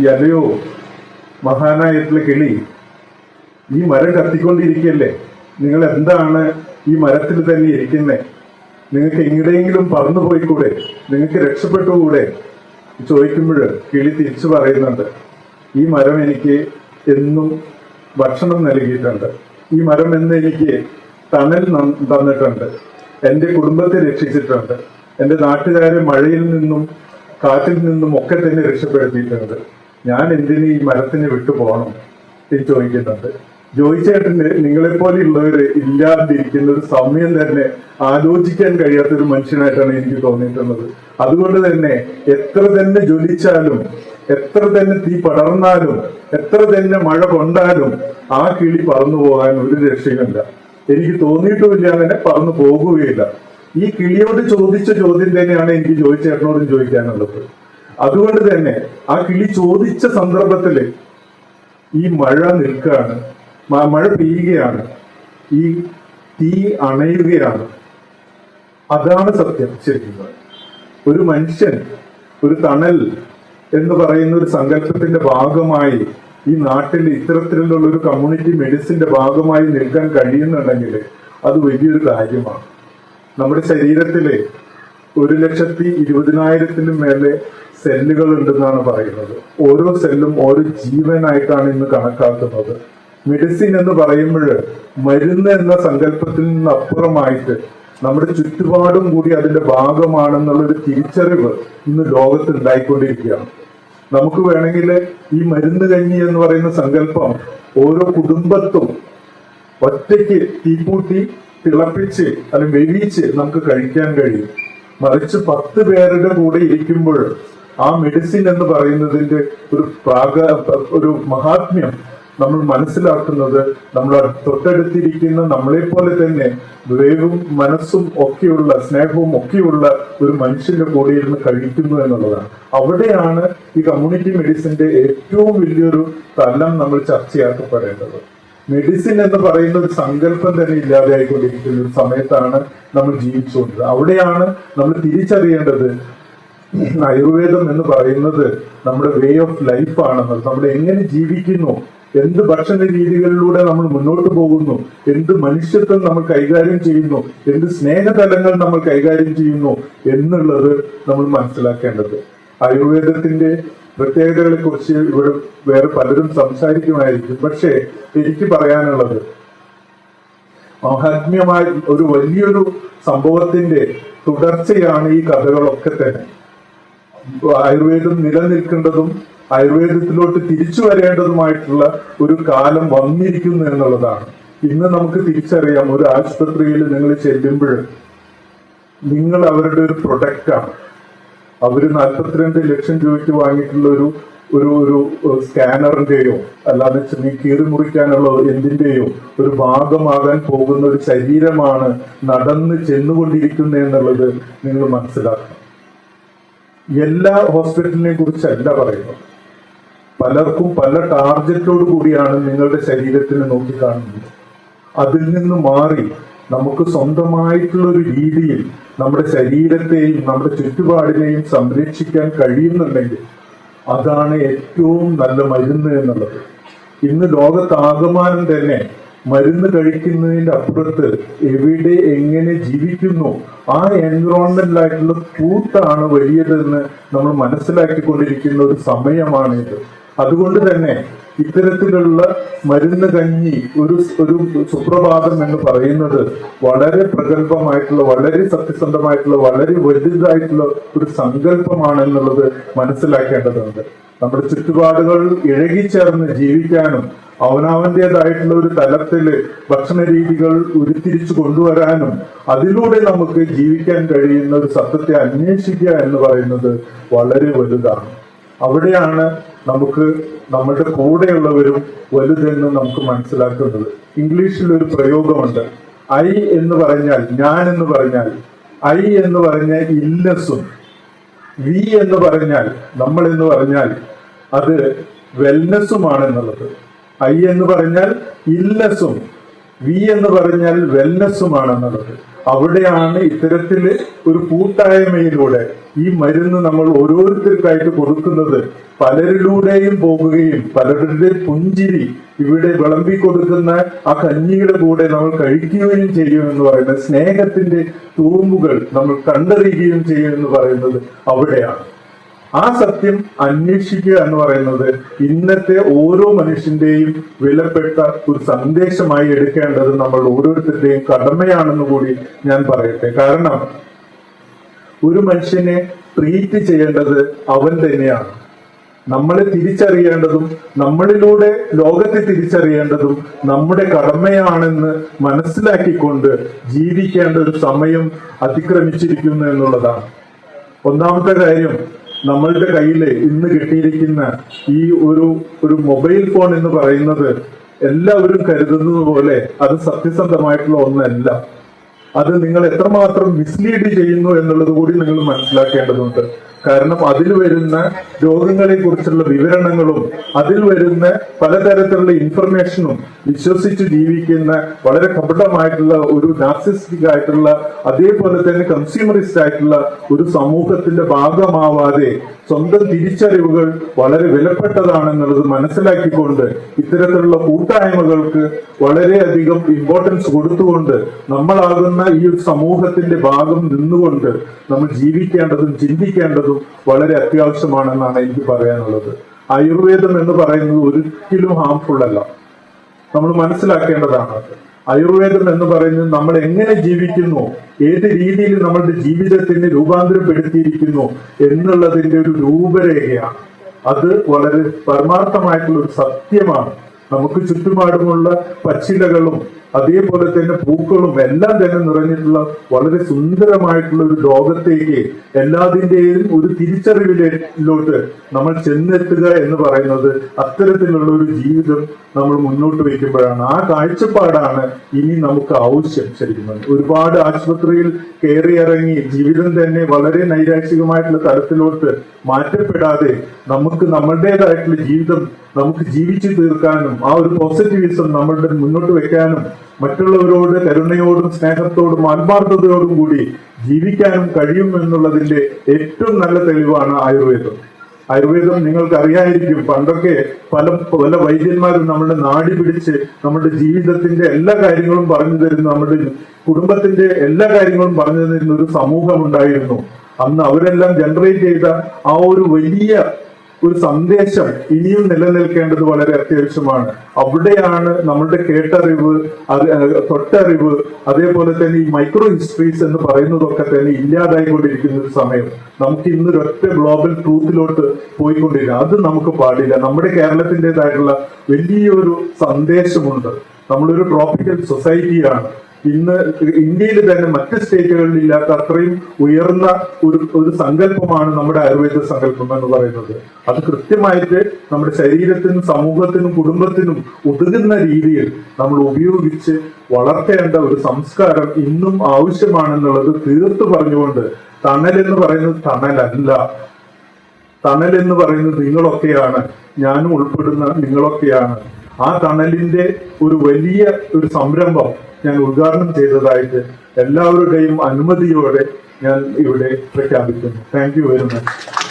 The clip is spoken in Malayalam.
ഈ അലയോ മഹാനായിട്ടുള്ള കിളി ഈ മരം കത്തിക്കൊണ്ടിരിക്കല്ലേ? നിങ്ങൾ എന്താണ് ഈ മരത്തിൽ തന്നെ ഇരിക്കുന്നത് നിങ്ങൾക്ക് എങ്ങടെയെങ്കിലും പറന്നു പോയിക്കൂടെ? നിങ്ങൾക്ക് രക്ഷപ്പെട്ടുകൂടെ? ചോദിക്കുമ്പോൾ കിളി തിരിച്ചു പറയുന്നുണ്ട് ഈ മരം എനിക്ക് എന്നും ഭക്ഷണം നൽകിയിട്ടുണ്ട്. ഈ മരം എന്ന് എനിക്ക് തണൽ തന്നിട്ടുണ്ട്. എന്റെ കുടുംബത്തെ രക്ഷിച്ചിട്ടുണ്ട്. എന്റെ നാട്ടുകാരെ മഴയിൽ നിന്നും കാറ്റിൽ നിന്നും ഒക്കെ തന്നെ രക്ഷപ്പെടുത്തിയിട്ടുണ്ട്. ഞാൻ എന്തിന് ഈ മരത്തിന് വിട്ടു പോകണം? എന്ന് ചോദിക്കുന്നുണ്ട്. ജോയിച്ചേട്ടന് നിങ്ങളെപ്പോലെയുള്ളവര് ഇല്ലാതിരിക്കുന്ന ഒരു സമയം തന്നെ ആലോചിക്കാൻ കഴിയാത്ത ഒരു മനുഷ്യനായിട്ടാണ് എനിക്ക് തോന്നിയിട്ടുള്ളത്. അതുകൊണ്ട് തന്നെ എത്ര തന്നെ ജ്വലിച്ചാലും എത്ര തന്നെ തീ പടർന്നാലും എത്ര തന്നെ മഴ കൊണ്ടാലും ആ കിളി പറന്നു പോകാൻ ഒരു രക്ഷയുമില്ല. എനിക്ക് തോന്നിയിട്ടുമില്ല അങ്ങനെ പറന്നു പോകുകയില്ല. ഈ കിളിയോട് ചോദിച്ച ചോദ്യം തന്നെയാണ് എനിക്ക് ജോയിച്ചേട്ടനോടും ചോദിക്കാനുള്ളത്. അതുകൊണ്ട് തന്നെ ആ കിളി ചോദിച്ച സന്ദർഭത്തിൽ ഈ മഴ നിൽക്കുകയാണ്. മഴ പെയ്യുകയാണ്. ഈ തീ അണയുകയാണ്. അതാണ് സത്യം. ശരിക്കും ഒരു മനുഷ്യൻ ഒരു തണൽ എന്ന് പറയുന്ന ഒരു സങ്കല്പത്തിന്റെ ഭാഗമായി ഈ നാട്ടിൽ ഇത്തരത്തിലുള്ള ഒരു കമ്മ്യൂണിറ്റി മെഡിസിന്റെ ഭാഗമായി നിൽക്കാൻ കഴിയുന്നുണ്ടെങ്കിൽ അത് വലിയൊരു കാര്യമാണ്. നമ്മുടെ ശരീരത്തിലെ ഒരു ലക്ഷത്തി ഇരുപതിനായിരത്തിനും മേലെ സെല്ലുകൾ ഉണ്ടെന്നാണ് പറയുന്നത്. ഓരോ സെല്ലും ഓരോ ജീവനായിട്ടാണ് ഇന്ന് കണക്കാക്കുന്നത്. മെഡിസിൻ എന്ന് പറയുമ്പോൾ മരുന്ന് എന്ന സങ്കല്പത്തിൽ നിന്ന് അപ്പുറമായിട്ട് നമ്മുടെ ചുറ്റുപാടും കൂടി അതിന്റെ ഭാഗമാണെന്നുള്ളൊരു തിരിച്ചറിവ് ഇന്ന് ലോകത്ത് ഉണ്ടായിക്കൊണ്ടിരിക്കുകയാണ്. നമുക്ക് വേണമെങ്കിൽ ഈ മരുന്ന് കഞ്ഞി എന്ന് പറയുന്ന സങ്കല്പം ഓരോ കുടുംബത്തും ഒറ്റയ്ക്ക് തീപ്പൂട്ടി തിളപ്പിച്ച് അല്ലെങ്കിൽ വെവിച്ച് നമുക്ക് കഴിക്കാൻ കഴിയും. മറിച്ച് പത്ത് പേരുടെ കൂടെ ഇരിക്കുമ്പോൾ ആ മെഡിസിൻ എന്ന് പറയുന്നതിന്റെ ഒരു പ്രാഗ ഒരു മഹാത്മ്യം നമ്മൾ മനസ്സിലാക്കുന്നത് നമ്മൾ തൊട്ടടുത്തിരിക്കുന്ന നമ്മളെ പോലെ തന്നെ വേവും മനസ്സും ഒക്കെയുള്ള സ്നേഹവും ഒക്കെയുള്ള ഒരു മനുഷ്യന്റെ കൂടെ ഇരുന്ന് കഴിക്കുന്നു എന്നുള്ളതാണ്. അവിടെയാണ് ഈ കമ്മ്യൂണിറ്റി മെഡിസിന്റെ ഏറ്റവും വലിയൊരു തലം നമ്മൾ ചർച്ചയാക്കപ്പെടേണ്ടത്. മെഡിസിൻ എന്ന് പറയുന്ന ഒരു സങ്കല്പം തന്നെ ഇല്ലാതെ ആയിക്കൊണ്ടിരിക്കുന്ന ഒരു സമയത്താണ് നമ്മൾ ജീവിച്ചുകൊണ്ടത് അവിടെയാണ് നമ്മൾ തിരിച്ചറിയേണ്ടത് ആയുർവേദം എന്ന് പറയുന്നത് നമ്മുടെ വേ ഓഫ് ലൈഫ് ആണെന്നത് നമ്മൾ എങ്ങനെ ജീവിക്കുന്നു? എന്ത് ഭക്ഷണ രീതികളിലൂടെ നമ്മൾ മുന്നോട്ട് പോകുന്നു? എന്ത് മനുഷ്യത്വം നമ്മൾ കൈകാര്യം ചെയ്യുന്നു? എന്ത് സ്നേഹതലങ്ങൾ നമ്മൾ കൈകാര്യം ചെയ്യുന്നു? എന്നുള്ളത് നമ്മൾ മനസ്സിലാക്കേണ്ടത്. ആയുർവേദത്തിന്റെ പ്രത്യേകതകളെ കുറിച്ച് ഇവിടെ വേറെ പലരും സംസാരിക്കുമായിരിക്കും. പക്ഷേ എനിക്ക് പറയാനുള്ളത് മഹാത്മ്യമായ ഒരു വലിയൊരു സംഭവത്തിന്റെ തുടർച്ചയാണ് ഈ കഥകളൊക്കെ തന്നെ. ആയുർവേദം നിലനിൽക്കേണ്ടതും ആയുർവേദത്തിലോട്ട് തിരിച്ചു വരേണ്ടതുമായിട്ടുള്ള ഒരു കാലം വന്നിരിക്കുന്നു എന്നുള്ളതാണ്. ഇന്ന് നമുക്ക് തിരിച്ചറിയാം ഒരു ആശുപത്രിയിൽ നിങ്ങൾ ചെല്ലുമ്പോൾ നിങ്ങൾ അവരുടെ ഒരു പ്രൊഡക്റ്റാണ് അവർ നാൽപ്പത്തിരണ്ട് ലക്ഷം രൂപയ്ക്ക് വാങ്ങിയിട്ടുള്ള ഒരു ഒരു ഒരു സ്കാനറിന്റെയോ അല്ലാതെ ചെറിയ കീറി മുറിക്കാനുള്ള എന്തിന്റെയോ ഒരു ഭാഗമാകാൻ പോകുന്ന ഒരു ശരീരമാണ് നടന്ന് ചെന്നുകൊണ്ടിരിക്കുന്നത് എന്നുള്ളത് നിങ്ങൾ മനസ്സിലാക്കണം. എല്ലാ ഹോസ്പിറ്റലിനെ കുറിച്ചല്ല പറയുന്നത്. പലർക്കും പല ടാർഗറ്റോട് കൂടിയാണ് നിങ്ങളുടെ ശരീരത്തിനെ നോക്കിക്കാണുന്നത്. അതിൽ നിന്ന് മാറി നമുക്ക് സ്വന്തമായിട്ടുള്ള ഒരു രീതിയിൽ നമ്മുടെ ശരീരത്തെയും നമ്മുടെ ചുറ്റുപാടിനെയും സംരക്ഷിക്കാൻ കഴിയുന്നുണ്ടെങ്കിൽ അതാണ് ഏറ്റവും നല്ല മരുന്ന് എന്നുള്ളത്. ഇന്ന് ലോകത്താകമാനം തന്നെ മരുന്ന് കഴിക്കുന്നതിന്റെ അപ്പുറത്ത് എവിടെ എങ്ങനെ ജീവിക്കുന്നു? ആ എൻവിറോൺമെന്റിലായിട്ടുള്ള കൂട്ടാണ് വലിയതെന്ന് നമ്മൾ മനസ്സിലാക്കിക്കൊണ്ടിരിക്കുന്ന ഒരു സമയമാണിത്. അതുകൊണ്ട് തന്നെ ഇത്തരത്തിലുള്ള മരുന്ന് കഞ്ഞി ഒരു ഒരു സുപ്രഭാതം എന്ന് പറയുന്നത് വളരെ പ്രഗത്ഭമായിട്ടുള്ള വളരെ സത്യസന്ധമായിട്ടുള്ള വളരെ വലുതായിട്ടുള്ള ഒരു സങ്കല്പമാണ് എന്നുള്ളത് മനസ്സിലാക്കേണ്ടതുണ്ട്. നമ്മുടെ ചുറ്റുപാടുകൾ ഇഴകിച്ചേർന്ന് ജീവിക്കാനും അവനവന്റേതായിട്ടുള്ള ഒരു തലത്തിൽ ഭക്ഷണ രീതികൾ ഉരുത്തിരിച്ചു കൊണ്ടുവരാനും അതിലൂടെ നമുക്ക് ജീവിക്കാൻ കഴിയുന്ന ഒരു സത്യത്തെ അന്വേഷിക്കുക എന്ന് പറയുന്നത് വളരെ വലുതാണ്. അവിടെയാണ് നമുക്ക് നമ്മുടെ കൂടെയുള്ളവരും വലുതെന്ന് നമുക്ക് മനസ്സിലാക്കുന്നത്. ഇംഗ്ലീഷിൽ ഒരു പ്രയോഗമുണ്ട്. ഐ എന്ന് പറഞ്ഞാൽ ഞാൻ എന്ന് പറഞ്ഞാൽ ഐ എന്ന് പറഞ്ഞ ഇല്ലസും വി എന്ന് പറഞ്ഞാൽ നമ്മൾ എന്ന് പറഞ്ഞാൽ അത് വെൽനെസ്സുമാണ് എന്നുള്ളത് ഐ എന്ന് പറഞ്ഞാൽ ഇല്ലസും വി എന്ന് പറഞ്ഞാൽ വെൽനെസ്സുമാണ് എന്നുള്ളത് അവിടെയാണ് ഇത്തരത്തിൽ ഒരു കൂട്ടായ്മയിലൂടെ ഈ മരുന്ന് നമ്മൾ ഓരോരുത്തർക്കായിട്ട് കൊടുക്കുന്നത്. പലരിലൂടെയും പോകുകയും പലരുടെ പുഞ്ചിരി ഇവിടെ വിളമ്പി കൊടുക്കുന്ന ആ കഞ്ഞിയുടെ കൂടെ നമ്മൾ കഴിക്കുകയും ചെയ്യും എന്ന് പറയുന്നത്. സ്നേഹത്തിന്റെ തൂമ്പുകൾ നമ്മൾ കണ്ടറിയുകയും ചെയ്യും എന്ന് പറയുന്നത് അവിടെയാണ്. ആ സത്യം അന്വേഷിക്കുക എന്ന് പറയുന്നത് ഇന്നത്തെ ഓരോ മനുഷ്യന്റെയും വിലപ്പെട്ട ഒരു സന്ദേശമായി എടുക്കേണ്ടത് നമ്മൾ ഓരോരുത്തരുടെയും കടമയാണെന്ന് കൂടി ഞാൻ പറയട്ടെ. കാരണം ഒരു മനുഷ്യനെ ട്രീറ്റ് ചെയ്യേണ്ടത് അവൻ തന്നെയാണ്. നമ്മളെ തിരിച്ചറിയേണ്ടതും നമ്മളിലൂടെ ലോകത്തെ തിരിച്ചറിയേണ്ടതും നമ്മുടെ കടമയാണെന്ന് മനസ്സിലാക്കിക്കൊണ്ട് ജീവിക്കേണ്ട ഒരു സമയം അതിക്രമിച്ചിരിക്കുന്നു എന്നുള്ളതാണ്. ഒന്നാമത്തെ കാര്യം നമ്മളുടെ കയ്യിൽ ഇന്ന് കിട്ടിയിരിക്കുന്ന ഈ ഒരു ഒരു മൊബൈൽ ഫോൺ എന്ന് പറയുന്നത് എല്ലാവരും കരുതുന്നത് പോലെ അത് സത്യസന്ധമായിട്ടുള്ള ഒന്നല്ല. അത് നിങ്ങൾ എത്രമാത്രം മിസ്ലീഡ് ചെയ്യുന്നു എന്നുള്ളത് കൂടി നിങ്ങൾ മനസ്സിലാക്കേണ്ടതുണ്ട്. കാരണം അതിൽ വരുന്ന രോഗങ്ങളെ കുറിച്ചുള്ള വിവരണങ്ങളും അതിൽ വരുന്ന പലതരത്തിലുള്ള ഇൻഫർമേഷനും വിശ്വസിച്ച് ജീവിക്കുന്ന വളരെ കപടമായിട്ടുള്ള ഒരു നാർസിസ്റ്റിക് ആയിട്ടുള്ള അതേപോലെ തന്നെ കൺസ്യൂമറിസ്റ്റ് ആയിട്ടുള്ള ഒരു സമൂഹത്തിന്റെ ഭാഗമാവാതെ സ്വന്തം തിരിച്ചറിവുകൾ വളരെ വിലപ്പെട്ടതാണെന്നുള്ളത് മനസ്സിലാക്കിക്കൊണ്ട് ഇത്തരത്തിലുള്ള കൂട്ടായ്മകൾക്ക് വളരെയധികം ഇമ്പോർട്ടൻസ് കൊടുത്തുകൊണ്ട് നമ്മളാകുന്ന ഈ ഒരു സമൂഹത്തിന്റെ ഭാഗം നിന്നുകൊണ്ട് നമ്മൾ ജീവിക്കേണ്ടതും ചിന്തിക്കേണ്ടതും വളരെ അത്യാവശ്യമാണെന്നാണ് എനിക്ക് പറയാനുള്ളത് ആയുർവേദം എന്ന് പറയുന്നത് ഒരിക്കലും ഹാംഫുൾ അല്ല നമ്മൾ മനസ്സിലാക്കേണ്ടതാണ്. ആയുർവേദം എന്ന് പറയുന്നത് നമ്മൾ എങ്ങനെ ജീവിക്കുന്നു ഏത് രീതിയിൽ നമ്മളുടെ ജീവിതത്തിന് രൂപാന്തരപ്പെടുത്തിയിരിക്കുന്നു എന്നുള്ളതിന്റെ ഒരു രൂപരേഖയാണ്. അത് വളരെ പരമാർത്ഥമായിട്ടുള്ള ഒരു സത്യമാണ്. നമുക്ക് ചുറ്റുപാടുമുള്ള പച്ചിലകളും അതേപോലെ തന്നെ പൂക്കളും എല്ലാം തന്നെ നിറഞ്ഞിട്ടുള്ള വളരെ സുന്ദരമായിട്ടുള്ള ഒരു ലോകത്തേക്ക് എല്ലാതിന്റെയും ഒരു തിരിച്ചറിവിലോട്ട് നമ്മൾ ചെന്നെത്തുക എന്ന് പറയുന്നത് അത്തരത്തിലുള്ള ഒരു ജീവിതം നമ്മൾ മുന്നോട്ട് വയ്ക്കുമ്പോഴാണ്. ആ കാഴ്ചപ്പാടാണ് ഇനി നമുക്ക് ആവശ്യം ശരിക്കും ഒരുപാട് ആശുപത്രിയിൽ കയറി ഇറങ്ങി ജീവിതം തന്നെ വളരെ നൈരാശ്യകമായിട്ടുള്ള തലത്തിലോട്ട് മാറ്റപ്പെടാതെ നമുക്ക് നമ്മളുടേതായിട്ടുള്ള ജീവിതം നമുക്ക് ജീവിച്ചു തീർക്കാനും ആ ഒരു പോസിറ്റിവിസം നമ്മളുടെ മുന്നോട്ട് വെക്കാനും മറ്റുള്ളവരോട് കരുണയോടും സ്നേഹത്തോടും ആത്മാർത്ഥതയോടും കൂടി ജീവിക്കാനും കഴിയും എന്നുള്ളതിന്റെ ഏറ്റവും നല്ല തെളിവാണ് ആയുർവേദം. ആയുർവേദം നിങ്ങൾക്ക് അറിയായിരിക്കും പണ്ടൊക്കെ പല പല വൈദ്യന്മാരും നമ്മുടെ നാടി പിടിച്ച് നമ്മുടെ ജീവിതത്തിന്റെ എല്ലാ കാര്യങ്ങളും പറഞ്ഞു തരുന്ന നമ്മുടെ കുടുംബത്തിന്റെ എല്ലാ കാര്യങ്ങളും പറഞ്ഞു തരുന്ന ഒരു സമൂഹം ഉണ്ടായിരുന്നു. അന്ന് അവരെല്ലാം ജനറേറ്റ് ചെയ്ത ആ ഒരു വലിയ ഒരു സന്ദേശം ഇനിയും നിലനിൽക്കേണ്ടത് വളരെ അത്യാവശ്യമാണ്. അവിടെയാണ് നമ്മളുടെ കേട്ടറിവ് അത് തൊട്ടറിവ് അതേപോലെ തന്നെ ഈ മൈക്രോ ഹിസ്റ്ററീസ് എന്ന് പറയുന്നതൊക്കെ തന്നെ ഇല്ലാതായിക്കൊണ്ടിരിക്കുന്ന ഒരു സമയം. നമുക്ക് ഇന്ന് ഒരൊറ്റ ഗ്ലോബൽ ട്രൂത്തിലോട്ട് പോയിക്കൊണ്ടിരിക്കുക. അത് നമുക്ക് പാടില്ല. നമ്മുടെ കേരളത്തിന്റെതായിട്ടുള്ള വലിയൊരു സന്ദേശമുണ്ട്. നമ്മളൊരു ട്രോപ്പിക്കൽ സൊസൈറ്റിയാണ് ഇന്ന് ഇന്ത്യയിൽ തന്നെ മറ്റ് സ്റ്റേറ്റുകളിൽ ഇല്ലാത്ത അത്രയും ഉയർന്ന ഒരു ഒരു സങ്കല്പമാണ് നമ്മുടെ ആയുർവേദ സങ്കല്പം എന്ന് പറയുന്നത്. അത് കൃത്യമായിട്ട് നമ്മുടെ ശരീരത്തിനും സമൂഹത്തിനും കുടുംബത്തിനും ഒതുങ്ങുന്ന രീതിയിൽ നമ്മൾ ഉപയോഗിച്ച് വളർത്തേണ്ട ഒരു സംസ്കാരം ഇന്നും ആവശ്യമാണെന്നുള്ളത് തീർത്തു പറഞ്ഞുകൊണ്ട് തണൽ എന്ന് പറയുന്നത് തണലല്ല. തണൽ എന്ന് പറയുന്നത് നിങ്ങളൊക്കെയാണ്. ഞാനും ഉൾപ്പെടുന്ന നിങ്ങളൊക്കെയാണ്. ആ തണലിന്റെ ഒരു വലിയ ഒരു സംരംഭം ഞാൻ ഉദ്ഘാടനം ചെയ്തതായിട്ട് എല്ലാവരുടെയും അനുമതിയോടെ ഞാൻ ഇവിടെ പ്രഖ്യാപിക്കുന്നു. Thank you very much